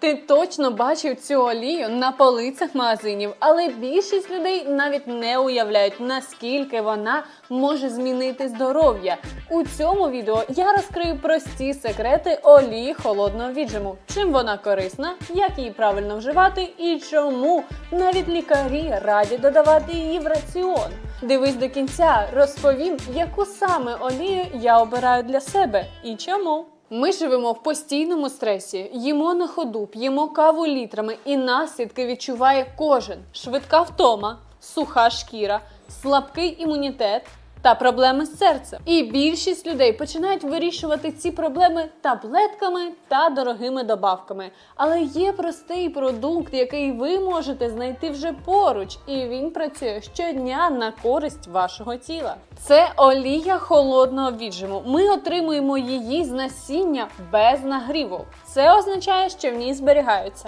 Ти точно бачив цю олію на полицях магазинів, але більшість людей навіть не уявляють, наскільки вона може змінити здоров'я. У цьому відео я розкрию прості секрети олії холодного віджиму, чим вона корисна, як її правильно вживати і чому навіть лікарі раді додавати її в раціон. Дивись до кінця, розповім, яку саме олію я обираю для себе і чому. Ми живемо в постійному стресі, їмо на ходу, п'ємо каву літрами, і наслідки відчуває кожен: швидка втома, суха шкіра, слабкий імунітет. Та проблеми з серцем. І більшість людей починають вирішувати ці проблеми таблетками та дорогими добавками. Але є простий продукт, який ви можете знайти вже поруч, і він працює щодня на користь вашого тіла. Це олія холодного віджиму. Ми отримуємо її з насіння без нагріву. Це означає, що в ній зберігаються